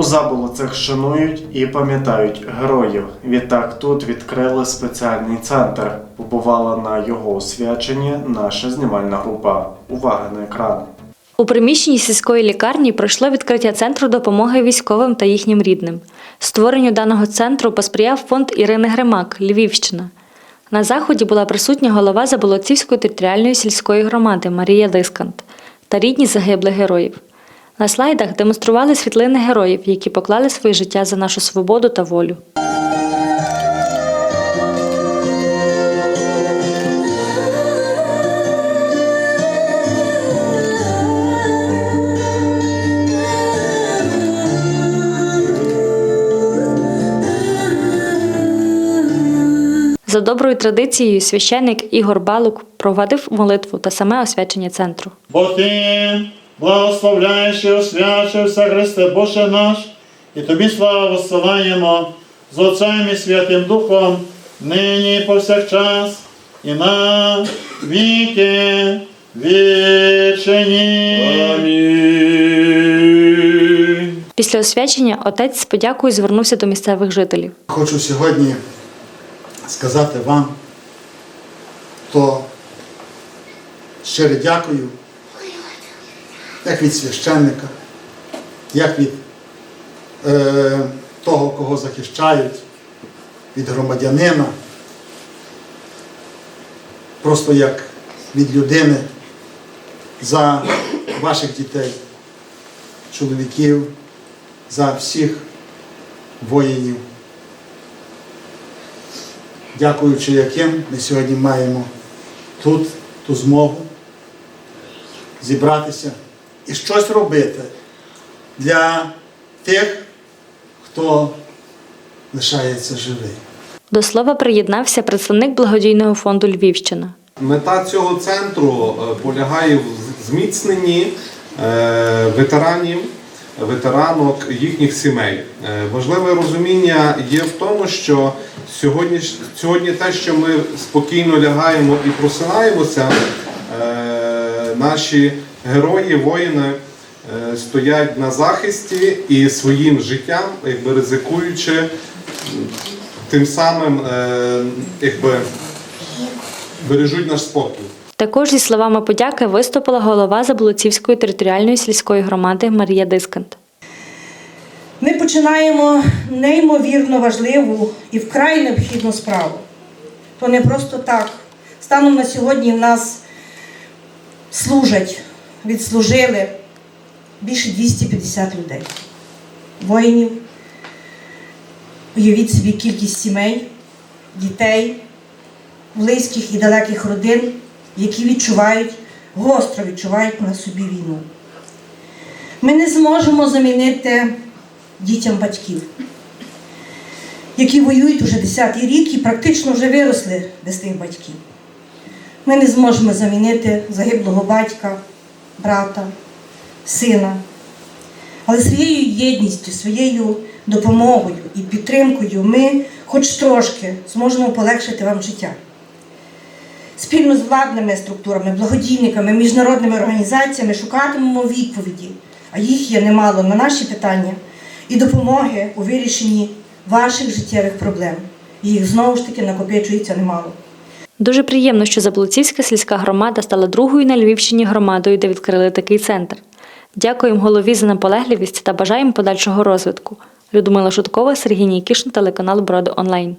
У заболоцях шанують і пам'ятають героїв. Відтак тут відкрили спеціальний центр. Побувала на його освяченні наша знімальна група. Увага на екран. У приміщенні сільської лікарні пройшло відкриття центру допомоги військовим та їхнім рідним. Створенню даного центру посприяв фонд Ірини Гримак, Львівщина. На заході була присутня голова Заболоцівської територіальної сільської громади Марія Дискант та рідні загиблих героїв. На слайдах демонстрували світлини героїв, які поклали своє життя за нашу свободу та волю. За доброю традицією священник Ігор Балук провадив молитву та саме освячення центру. Бо Ти благословляєш і освячився, Христе Боже наш, і Тобі славу висилаємо з Отцем і Святим Духом, нині і повсякчас, і на віки вічені. Амінь. Після освячення отець з подякою звернувся до місцевих жителів. Хочу сьогодні сказати вам, то щире дякую, як від священника, як від е, того, кого захищають, від громадянина, просто як від людини за ваших дітей, чоловіків, за всіх воїнів. Дякуючи яким ми сьогодні маємо тут ту змогу зібратися і щось робити для тих, хто лишається живий. До слова приєднався представник благодійного фонду Львівщина. Мета цього центру е, полягає в зміцненні е, ветеранів, ветеранок їхніх сімей. Е, Важливе розуміння є в тому, що сьогодні, сьогодні те, що ми спокійно лягаємо і просинаємося, наші герої, воїни е, стоять на захисті і своїм життям, якби ризикуючи, тим самим е, якби, бережуть наш спокій. Також зі словами подяки виступила голова Заблуцівської територіальної сільської громади Марія Дискант. Ми починаємо неймовірно важливу і вкрай необхідну справу. То не просто так. Станом на сьогодні в нас служать, відслужили більше 250 людей, воїнів. Уявіть собі кількість сімей, дітей, близьких і далеких родин, які відчувають, гостро відчувають на собі війну. Ми не зможемо замінити дітям батьків, які воюють уже 10-й рік і практично вже виросли без тих батьків. Ми не зможемо замінити загиблого батька, брата, сина. Але своєю єдністю, своєю допомогою і підтримкою ми хоч трошки зможемо полегшити вам життя. Спільно з владними структурами, благодійниками, міжнародними організаціями шукатимемо відповіді, а їх є немало на наші питання, і допомоги у вирішенні ваших життєвих проблем. Їх знову ж таки накопичується немало. Дуже приємно, що Заблуцівська сільська громада стала другою на Львівщині громадою, де відкрили такий центр. Дякуємо голові за наполегливість та бажаємо подальшого розвитку. Людмила Шуткова, Сергій Нікішин, телеканал Броди Онлайн.